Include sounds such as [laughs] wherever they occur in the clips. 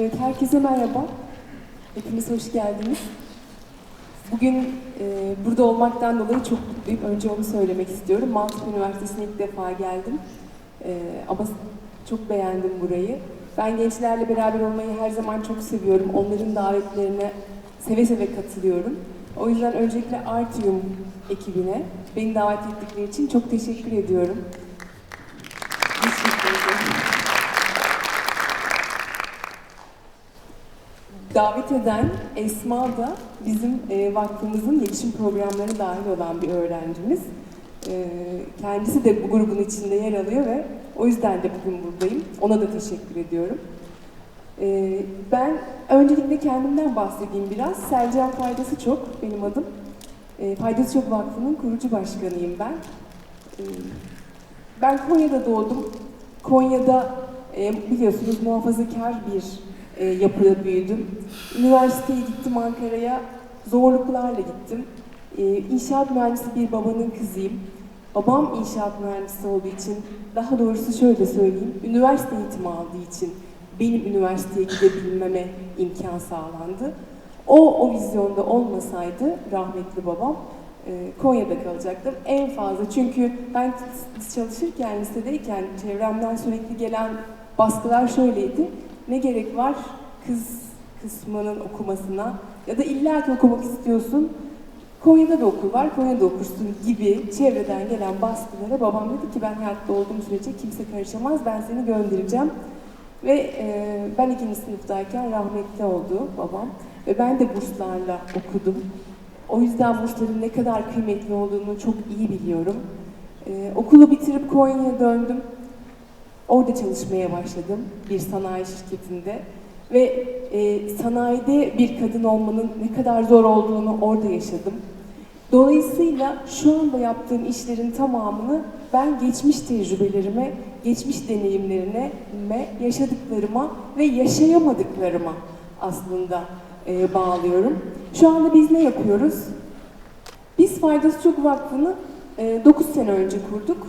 Evet, herkese merhaba. Hepiniz hoş geldiniz. Bugün e, burada olmaktan dolayı çok mutluyum. Önce onu söylemek istiyorum. Maltepe Üniversitesi'ne ilk defa geldim. E, ama çok beğendim burayı. Ben gençlerle beraber olmayı her zaman çok seviyorum. Onların davetlerine seve seve katılıyorum. O yüzden öncelikle Artium ekibine beni davet ettikleri için çok teşekkür ediyorum. Teşekkür ederim. Davet eden Esma da bizim e, vakfımızın gelişim programlarına dahil olan bir öğrencimiz. E, kendisi de bu grubun içinde yer alıyor ve o yüzden de bugün buradayım. Ona da teşekkür ediyorum. E, ben öncelikle kendimden bahsedeyim biraz. Selcan Faydası Çok benim adım. E, Faydası Çok Vakfı'nın kurucu başkanıyım ben. E, ben Konya'da doğdum. Konya'da e, biliyorsunuz muhafazakar bir e, yapıda büyüdüm. Üniversiteye gittim Ankara'ya, zorluklarla gittim. E, inşaat mühendisi bir babanın kızıyım. Babam inşaat mühendisi olduğu için, daha doğrusu şöyle söyleyeyim, üniversite eğitimi aldığı için benim üniversiteye gidebilmeme imkan sağlandı. O, o vizyonda olmasaydı rahmetli babam, e, Konya'da kalacaktım. En fazla çünkü ben çalışırken, lisedeyken çevremden sürekli gelen baskılar şöyleydi. Ne gerek var kız kısmının okumasına ya da illa ki okumak istiyorsun. Konya'da da okul var, Konya'da okursun gibi çevreden gelen baskılara babam dedi ki ben hayatta olduğum sürece kimse karışamaz, ben seni göndereceğim. Ve e, ben ikinci sınıftayken rahmetli oldu babam ve ben de burslarla okudum. O yüzden bursların ne kadar kıymetli olduğunu çok iyi biliyorum. E, okulu bitirip Konya'ya döndüm. Orada çalışmaya başladım bir sanayi şirketinde ve e, sanayide bir kadın olmanın ne kadar zor olduğunu orada yaşadım. Dolayısıyla şu anda yaptığım işlerin tamamını ben geçmiş tecrübelerime, geçmiş deneyimlerine, yaşadıklarıma ve yaşayamadıklarıma aslında e, bağlıyorum. Şu anda biz ne yapıyoruz? Biz Faydası Çok Vakfı'nı e, 9 sene önce kurduk.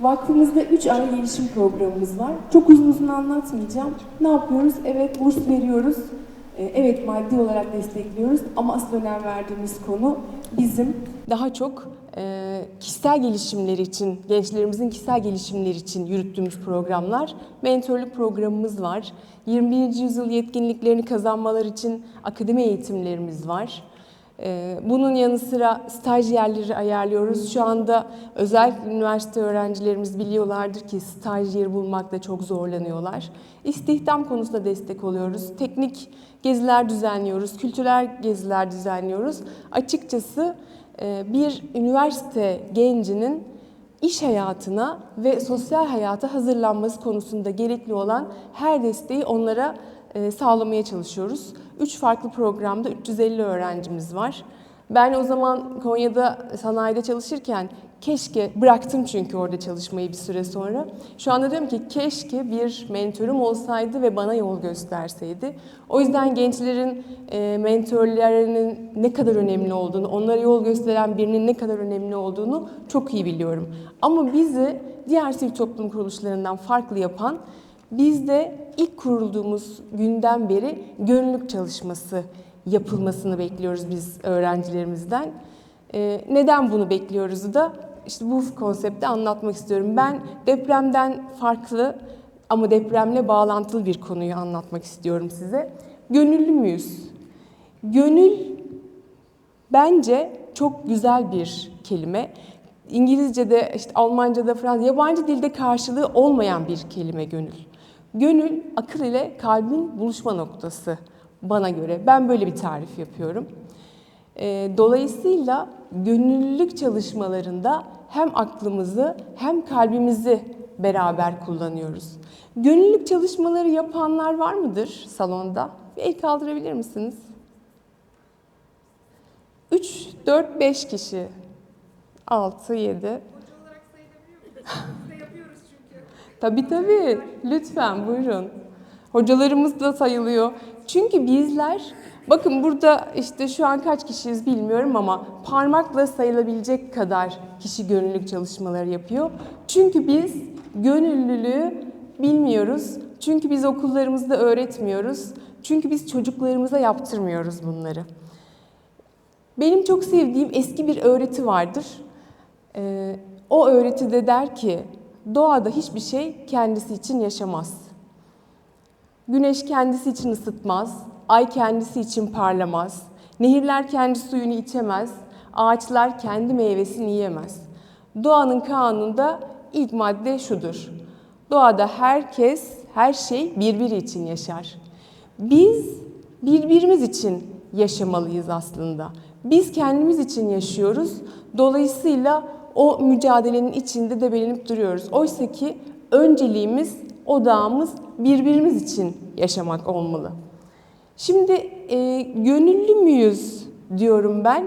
Vakfımızda 3 ay gelişim programımız var. Çok uzun uzun anlatmayacağım. Ne yapıyoruz? Evet burs veriyoruz. Ee, Evet maddi olarak destekliyoruz ama asıl önem verdiğimiz konu bizim daha çok e, kişisel gelişimleri için, gençlerimizin kişisel gelişimleri için yürüttüğümüz programlar. Mentorluk programımız var. 21. yüzyıl yetkinliklerini kazanmalar için akademi eğitimlerimiz var. Ee, Bunun yanı sıra staj yerleri ayarlıyoruz. Şu anda özellikle üniversite öğrencilerimiz biliyorlardır ki staj yeri bulmakta çok zorlanıyorlar. İstihdam konusunda destek oluyoruz. Teknik geziler düzenliyoruz, kültürel geziler düzenliyoruz. Açıkçası e, bir üniversite gencinin iş hayatına ve sosyal hayata hazırlanması konusunda gerekli olan her desteği onlara sağlamaya çalışıyoruz. Üç farklı programda 350 öğrencimiz var. Ben o zaman Konya'da sanayide çalışırken keşke bıraktım çünkü orada çalışmayı bir süre sonra. Şu anda diyorum ki keşke bir mentorum olsaydı ve bana yol gösterseydi. O yüzden gençlerin e, mentorlarının ne kadar önemli olduğunu, onlara yol gösteren birinin ne kadar önemli olduğunu çok iyi biliyorum. Ama bizi diğer sivil toplum kuruluşlarından farklı yapan Bizde ilk kurulduğumuz günden beri gönüllülük çalışması yapılmasını bekliyoruz biz öğrencilerimizden. Ee, neden bunu bekliyoruz da işte bu konsepti anlatmak istiyorum. Ben depremden farklı ama depremle bağlantılı bir konuyu anlatmak istiyorum size. Gönüllü müyüz? Gönül bence çok güzel bir kelime. İngilizce'de, işte Almanca'da, Fransız, yabancı dilde karşılığı olmayan bir kelime gönül. Gönül, akıl ile kalbin buluşma noktası bana göre. Ben böyle bir tarif yapıyorum. Ee, Dolayısıyla gönüllülük çalışmalarında hem aklımızı hem kalbimizi beraber kullanıyoruz. Gönüllülük çalışmaları yapanlar var mıdır salonda? Bir el kaldırabilir misiniz? 3, 4, 5 kişi. 6, 7. Hoca olarak sayılabiliyor? [laughs] Biz de yapıyoruz çünkü. Tabii tabii. Lütfen buyurun. Hocalarımız da sayılıyor. Çünkü bizler, bakın burada işte şu an kaç kişiyiz bilmiyorum ama parmakla sayılabilecek kadar kişi gönüllülük çalışmaları yapıyor. Çünkü biz gönüllülüğü bilmiyoruz. Çünkü biz okullarımızda öğretmiyoruz. Çünkü biz çocuklarımıza yaptırmıyoruz bunları. Benim çok sevdiğim eski bir öğreti vardır. Ee, o öğretide der ki, doğada hiçbir şey kendisi için yaşamaz. Güneş kendisi için ısıtmaz, ay kendisi için parlamaz, nehirler kendi suyunu içemez, ağaçlar kendi meyvesini yiyemez. Doğanın kanununda ilk madde şudur. Doğada herkes, her şey birbiri için yaşar. Biz birbirimiz için yaşamalıyız aslında. Biz kendimiz için yaşıyoruz. Dolayısıyla o mücadelenin içinde debelenip duruyoruz. Oysa ki önceliğimiz, odağımız birbirimiz için yaşamak olmalı. Şimdi e, gönüllü müyüz diyorum ben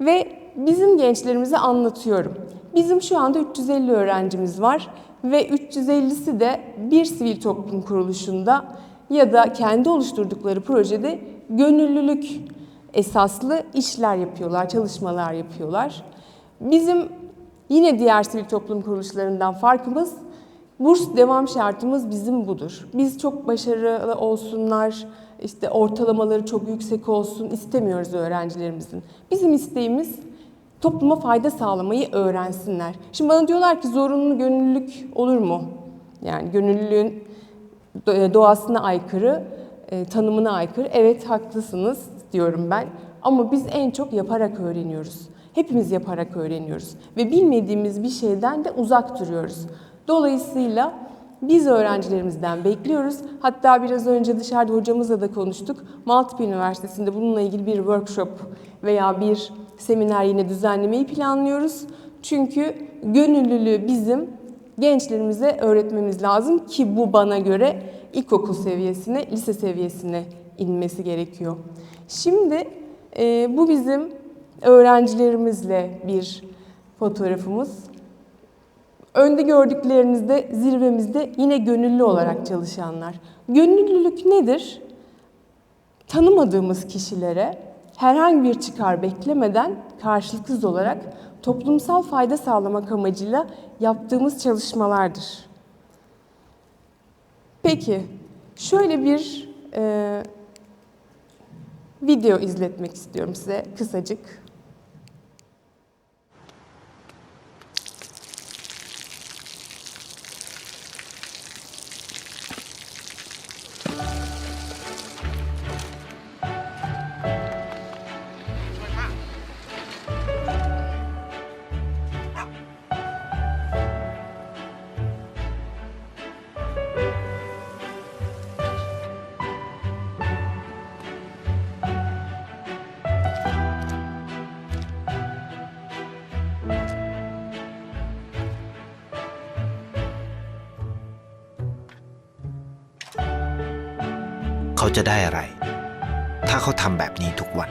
ve bizim gençlerimize anlatıyorum. Bizim şu anda 350 öğrencimiz var ve 350'si de bir sivil toplum kuruluşunda ya da kendi oluşturdukları projede gönüllülük esaslı işler yapıyorlar, çalışmalar yapıyorlar. Bizim yine diğer sivil toplum kuruluşlarından farkımız burs devam şartımız bizim budur. Biz çok başarılı olsunlar, işte ortalamaları çok yüksek olsun istemiyoruz öğrencilerimizin. Bizim isteğimiz topluma fayda sağlamayı öğrensinler. Şimdi bana diyorlar ki zorunlu gönüllülük olur mu? Yani gönüllülüğün doğasına aykırı, e, tanımına aykırı. Evet haklısınız diyorum ben. Ama biz en çok yaparak öğreniyoruz. Hepimiz yaparak öğreniyoruz ve bilmediğimiz bir şeyden de uzak duruyoruz. Dolayısıyla biz öğrencilerimizden bekliyoruz. Hatta biraz önce dışarıda hocamızla da konuştuk. Maltepe Üniversitesi'nde bununla ilgili bir workshop veya bir seminer yine düzenlemeyi planlıyoruz. Çünkü gönüllülüğü bizim gençlerimize öğretmemiz lazım ki bu bana göre ilkokul seviyesine, lise seviyesine inmesi gerekiyor. Şimdi e, bu bizim öğrencilerimizle bir fotoğrafımız. Önde gördüklerinizde zirvemizde yine gönüllü olarak çalışanlar. Gönüllülük nedir? Tanımadığımız kişilere herhangi bir çıkar beklemeden karşılıksız olarak toplumsal fayda sağlamak amacıyla yaptığımız çalışmalardır. Peki, şöyle bir e, video izletmek istiyorum size kısacık. ' เขาจะได้อะไร ถ้าเขาทำแบบนี้ทุกวัน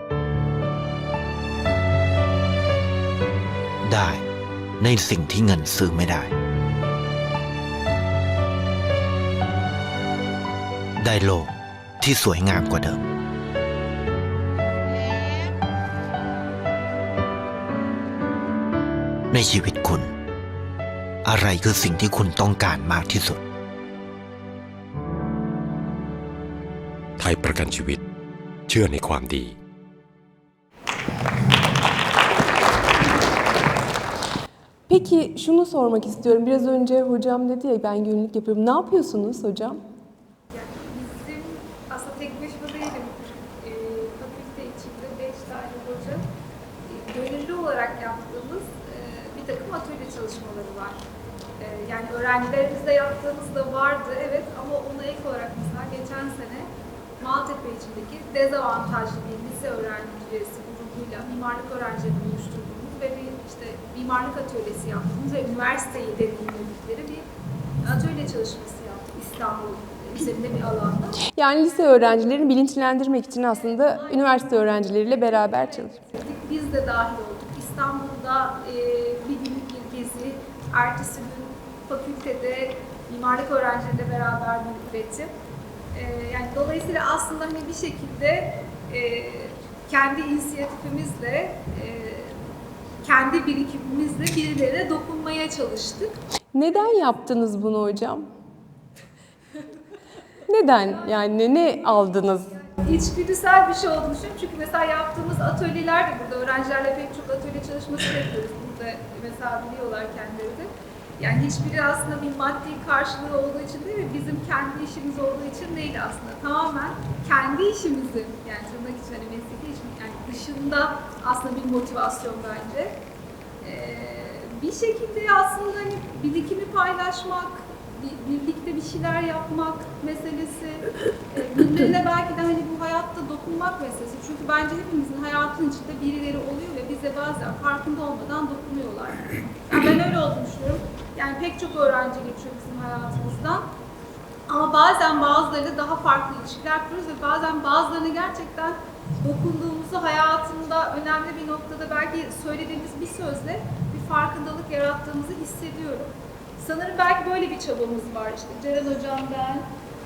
ได้ ในสิ่งที่เงินซื้อไม่ได้ ได้โลกที่สวยงามกว่าเดิม ในชีวิตคุณ อะไรคือสิ่งที่คุณต้องการมากที่สุด ไทยประกันชีวิต เชื่อในความดี Peki şunu sormak istiyorum. Biraz önce hocam dedi ya ben gönüllülük yapıyorum. Ne yapıyorsunuz hocam? Yani bizim aslında tek başıma değilim. Ee, fakülte içinde beş tane hoca e, gönüllü olarak yaptığımız e, bir takım atölye çalışmaları var. E, yani öğrencilerimizle yaptığımız da vardı evet ama ona ek olarak mesela geçen sene Maltepe içindeki dezavantajlı bir lise öğrencisi grubuyla mimarlık öğrencilerini oluşturduğumuz ve bir işte mimarlık atölyesi yaptığımız ve üniversiteyi deneyimledikleri bir atölye çalışması yaptık İstanbul üzerinde bir alanda. Yani lise öğrencilerini bilinçlendirmek için aslında üniversite öğrencileriyle beraber çalışıyoruz. Biz de dahil olduk. İstanbul'da e, bir günlük bir gezi, ertesi gün fakültede mimarlık öğrencileriyle beraber bir üretim. E, yani dolayısıyla aslında hani bir şekilde e, kendi inisiyatifimizle, e, kendi birikimimizle birilerine dokunmaya çalıştık. Neden yaptınız bunu hocam? Neden? Yani ne aldınız? İçgüdüsel bir şey olduğunu düşünüyorum. Çünkü mesela yaptığımız atölyeler de burada öğrencilerle pek çok atölye çalışması yapıyoruz. Burada mesela biliyorlar kendileri de. Yani hiçbiri aslında bir maddi karşılığı olduğu için değil ve bizim kendi işimiz olduğu için değil aslında. Tamamen kendi işimizin yani tırnak için hani dışında aslında bir motivasyon bence. Ee, bir şekilde aslında hani birikimi paylaşmak, bir- birlikte bir şeyler yapmak meselesi, e, birilerine belki de hani bu hayatta dokunmak meselesi. Çünkü bence hepimizin hayatın içinde birileri oluyor ve bize bazen farkında olmadan dokunuyorlar. Yani ben öyle olduğunu düşünüyorum. Yani pek çok öğrenci geçiyor bizim hayatımızdan. Ama bazen bazılarıyla daha farklı ilişkiler kuruyoruz ve bazen bazılarına gerçekten dokunduğumuzu hayatında önemli bir noktada belki söylediğimiz bir sözle bir farkındalık yarattığımızı hissediyorum. Sanırım belki böyle bir çabamız var işte. Ceren Hocam ben,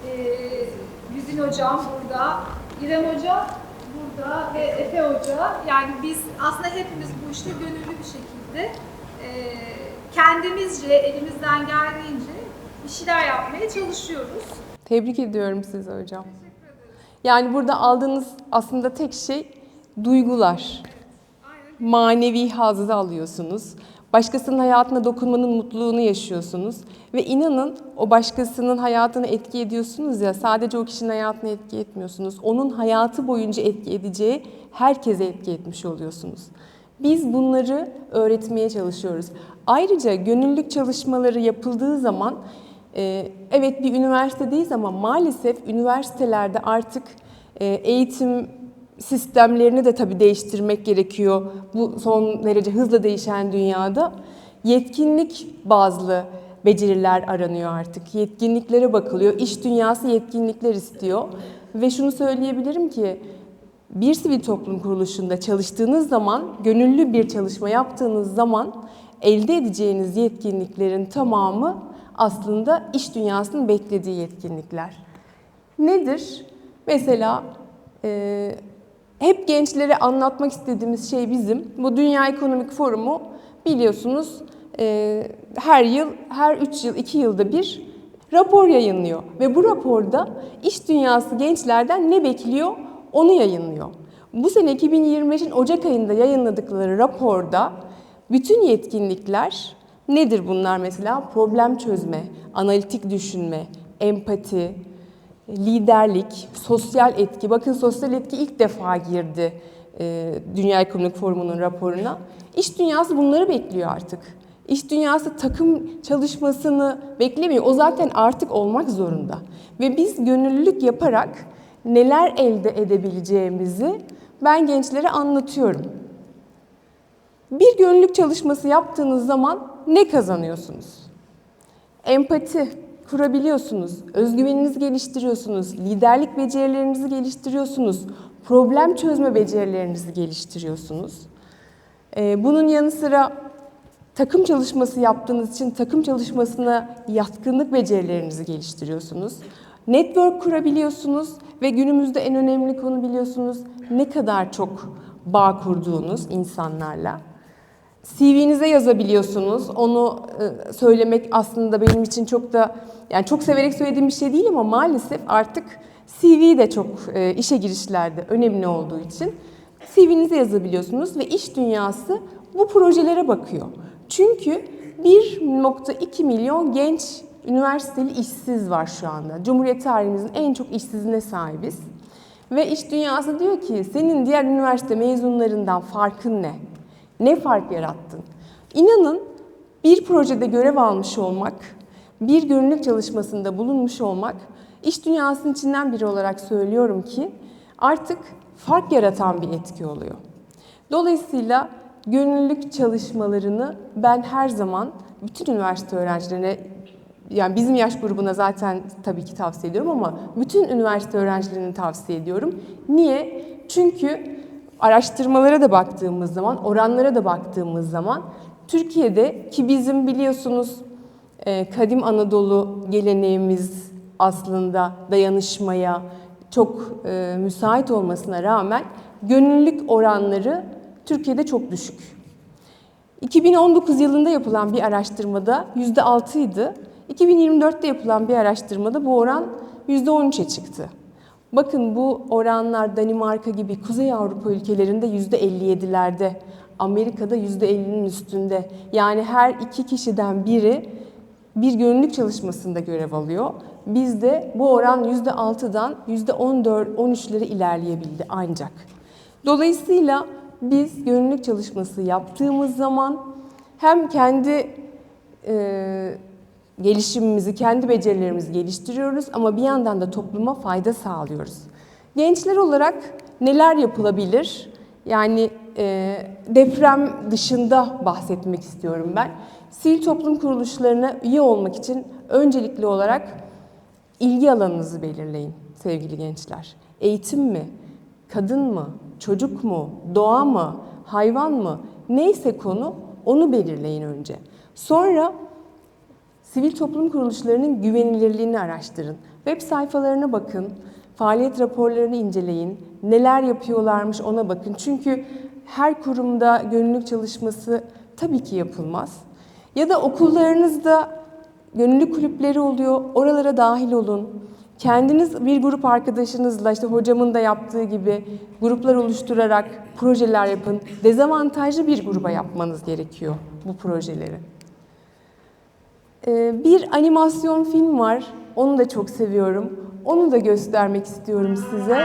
eee Güzin Hocam burada, İrem Hoca burada ve Efe Hoca. Yani biz aslında hepimiz bu işte gönüllü bir şekilde eee, kendimizce, elimizden geldiğince bir şeyler yapmaya çalışıyoruz. Tebrik ediyorum sizi hocam. Yani burada aldığınız aslında tek şey duygular. Manevi hazzı alıyorsunuz. Başkasının hayatına dokunmanın mutluluğunu yaşıyorsunuz. Ve inanın o başkasının hayatını etki ediyorsunuz ya sadece o kişinin hayatını etki etmiyorsunuz. Onun hayatı boyunca etki edeceği herkese etki etmiş oluyorsunuz. Biz bunları öğretmeye çalışıyoruz. Ayrıca gönüllülük çalışmaları yapıldığı zaman Evet bir üniversitedeyiz ama maalesef üniversitelerde artık e, eğitim sistemlerini de tabii değiştirmek gerekiyor. Bu son derece hızla değişen dünyada yetkinlik bazlı beceriler aranıyor artık. Yetkinliklere bakılıyor. İş dünyası yetkinlikler istiyor. Ve şunu söyleyebilirim ki bir sivil toplum kuruluşunda çalıştığınız zaman, gönüllü bir çalışma yaptığınız zaman elde edeceğiniz yetkinliklerin tamamı aslında iş dünyasının beklediği yetkinlikler. Nedir? Mesela e, hep gençlere anlatmak istediğimiz şey bizim. Bu Dünya Ekonomik Forumu biliyorsunuz e, her yıl, her 3 yıl, 2 yılda bir rapor yayınlıyor. Ve bu raporda iş dünyası gençlerden ne bekliyor onu yayınlıyor. Bu sene 2025'in Ocak ayında yayınladıkları raporda bütün yetkinlikler nedir bunlar mesela? Problem çözme, analitik düşünme, empati, liderlik, sosyal etki. Bakın sosyal etki ilk defa girdi e, Dünya Ekonomik Forumu'nun raporuna. İş dünyası bunları bekliyor artık. İş dünyası takım çalışmasını beklemiyor. O zaten artık olmak zorunda. Ve biz gönüllülük yaparak neler elde edebileceğimizi ben gençlere anlatıyorum. Bir gönüllülük çalışması yaptığınız zaman ne kazanıyorsunuz? Empati kurabiliyorsunuz, özgüveninizi geliştiriyorsunuz, liderlik becerilerinizi geliştiriyorsunuz, problem çözme becerilerinizi geliştiriyorsunuz. Ee, Bunun yanı sıra takım çalışması yaptığınız için takım çalışmasına yatkınlık becerilerinizi geliştiriyorsunuz. Network kurabiliyorsunuz ve günümüzde en önemli konu biliyorsunuz ne kadar çok bağ kurduğunuz insanlarla. CV'nize yazabiliyorsunuz. Onu e, söylemek aslında benim için çok da yani çok severek söylediğim bir şey değil ama maalesef artık CV de çok e, işe girişlerde önemli olduğu için CV'nize yazabiliyorsunuz ve iş dünyası bu projelere bakıyor. Çünkü 1.2 milyon genç üniversiteli işsiz var şu anda. Cumhuriyet tarihimizin en çok işsizine sahibiz. Ve iş dünyası diyor ki senin diğer üniversite mezunlarından farkın ne? Ne fark yarattın? İnanın bir projede görev almış olmak, bir gönüllülük çalışmasında bulunmuş olmak, iş dünyasının içinden biri olarak söylüyorum ki artık fark yaratan bir etki oluyor. Dolayısıyla gönüllülük çalışmalarını ben her zaman bütün üniversite öğrencilerine yani bizim yaş grubuna zaten tabii ki tavsiye ediyorum ama bütün üniversite öğrencilerine tavsiye ediyorum. Niye? Çünkü araştırmalara da baktığımız zaman, oranlara da baktığımız zaman Türkiye'de ki bizim biliyorsunuz e, kadim Anadolu geleneğimiz aslında dayanışmaya çok e, müsait olmasına rağmen gönüllülük oranları Türkiye'de çok düşük. 2019 yılında yapılan bir araştırmada %6 idi. 2024'te yapılan bir araştırmada bu oran %13'e çıktı. Bakın bu oranlar Danimarka gibi Kuzey Avrupa ülkelerinde %57'lerde, Amerika'da %50'nin üstünde. Yani her iki kişiden biri bir gönüllülük çalışmasında görev alıyor. Bizde bu oran %6'dan %14-13'lere ilerleyebildi ancak. Dolayısıyla biz gönüllülük çalışması yaptığımız zaman hem kendi e, gelişimimizi, kendi becerilerimizi geliştiriyoruz ama bir yandan da topluma fayda sağlıyoruz. Gençler olarak neler yapılabilir? Yani e, deprem dışında bahsetmek istiyorum ben. Sivil toplum kuruluşlarına üye olmak için öncelikli olarak ilgi alanınızı belirleyin sevgili gençler. Eğitim mi? Kadın mı? Çocuk mu? Doğa mı? Hayvan mı? Neyse konu onu belirleyin önce. Sonra Sivil toplum kuruluşlarının güvenilirliğini araştırın. Web sayfalarına bakın, faaliyet raporlarını inceleyin, neler yapıyorlarmış ona bakın. Çünkü her kurumda gönüllülük çalışması tabii ki yapılmaz. Ya da okullarınızda gönüllü kulüpleri oluyor, oralara dahil olun. Kendiniz bir grup arkadaşınızla işte hocamın da yaptığı gibi gruplar oluşturarak projeler yapın. Dezavantajlı bir gruba yapmanız gerekiyor bu projeleri. Ee, Bir animasyon film var. Onu da çok seviyorum. Onu da göstermek istiyorum size.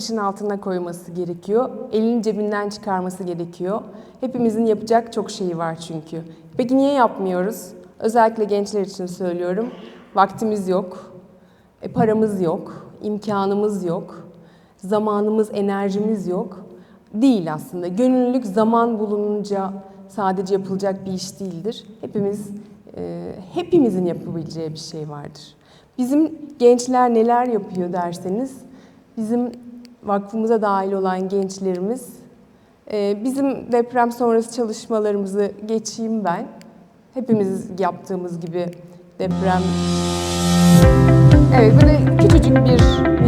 Taşın altına koyması gerekiyor. Elini cebinden çıkarması gerekiyor. Hepimizin yapacak çok şeyi var çünkü. Peki niye yapmıyoruz? Özellikle gençler için söylüyorum. Vaktimiz yok, e, paramız yok, imkanımız yok, zamanımız, enerjimiz yok. Değil aslında. Gönüllülük zaman bulununca sadece yapılacak bir iş değildir. Hepimiz, e, hepimizin yapabileceği bir şey vardır. Bizim gençler neler yapıyor derseniz, bizim vakfımıza dahil olan gençlerimiz, e, bizim deprem sonrası çalışmalarımızı geçeyim ben. Hepimiz yaptığımız gibi deprem... Evet, böyle küçücük bir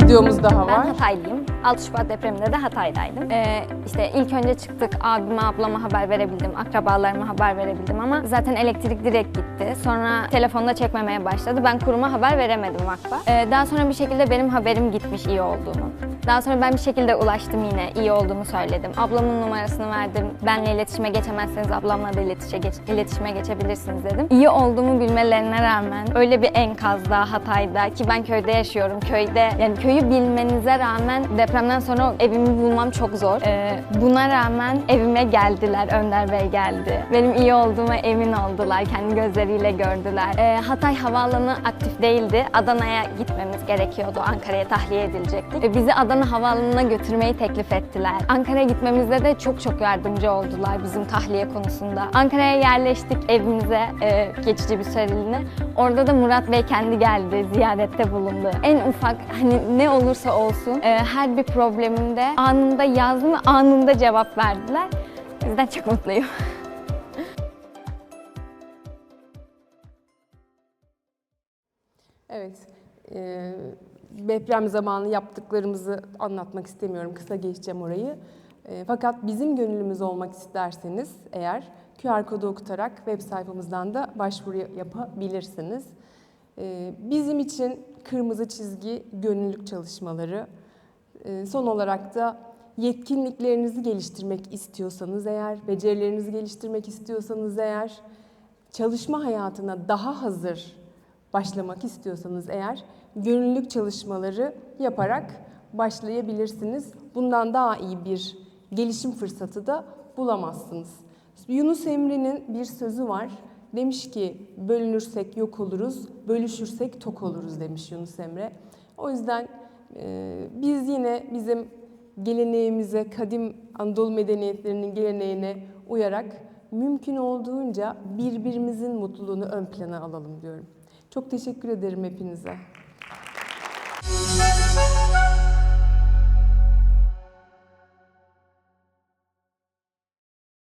videomuz daha Ben var. Hataylıyım. 6 Şubat depreminde de Hatay'daydım. Ee, işte ilk önce çıktık abime ablama haber verebildim, akrabalarıma haber verebildim ama zaten elektrik direkt gitti. Sonra telefonda çekmemeye başladı. Ben kuruma haber veremedim vakfa. Ee, daha sonra bir şekilde benim haberim gitmiş iyi olduğunu. Daha sonra ben bir şekilde ulaştım yine iyi olduğumu söyledim. Ablamın numarasını verdim. Benle iletişime geçemezseniz ablamla da iletişime, geç, iletişime geçebilirsiniz dedim. İyi olduğumu bilmelerine rağmen öyle bir enkazda Hatay'da ki ben köyde yaşıyorum. Köyde yani köyü bilmenize rağmen depremden sonra evimi bulmam çok zor. Ee, buna rağmen evime geldiler. Önder Bey geldi. Benim iyi olduğuma emin oldular. Kendi gözleriyle gördüler. Ee, Hatay havaalanı aktif değildi. Adana'ya gitmemiz gerekiyordu. Ankara'ya tahliye edilecektik. Ee, bizi Adana havaalanına götürmeyi teklif ettiler. Ankara'ya gitmemizde de çok çok yardımcı oldular bizim tahliye konusunda. Ankara'ya yerleştik evimize e, geçici bir süreliğine. Orada da Murat Bey kendi geldi, ziyarette bulundu. En ufak hani ne olursa olsun e, her bir problemimde anında yazdım ve anında cevap verdiler. O yüzden çok mutluyum. [laughs] Evet. e, deprem zamanı yaptıklarımızı anlatmak istemiyorum. Kısa geçeceğim orayı. E, fakat bizim gönüllümüz olmak isterseniz eğer QR kodu okutarak web sayfamızdan da başvuru yapabilirsiniz. Bizim için kırmızı çizgi gönüllülük çalışmaları. E, son olarak da yetkinliklerinizi geliştirmek istiyorsanız eğer, becerilerinizi geliştirmek istiyorsanız eğer, çalışma hayatına daha hazır başlamak istiyorsanız eğer gönüllülük çalışmaları yaparak başlayabilirsiniz. Bundan daha iyi bir gelişim fırsatı da bulamazsınız. Yunus Emre'nin bir sözü var. Demiş ki bölünürsek yok oluruz, bölüşürsek tok oluruz demiş Yunus Emre. O yüzden biz yine bizim geleneğimize, kadim Anadolu medeniyetlerinin geleneğine uyarak mümkün olduğunca birbirimizin mutluluğunu ön plana alalım diyorum. Çok teşekkür ederim hepinize.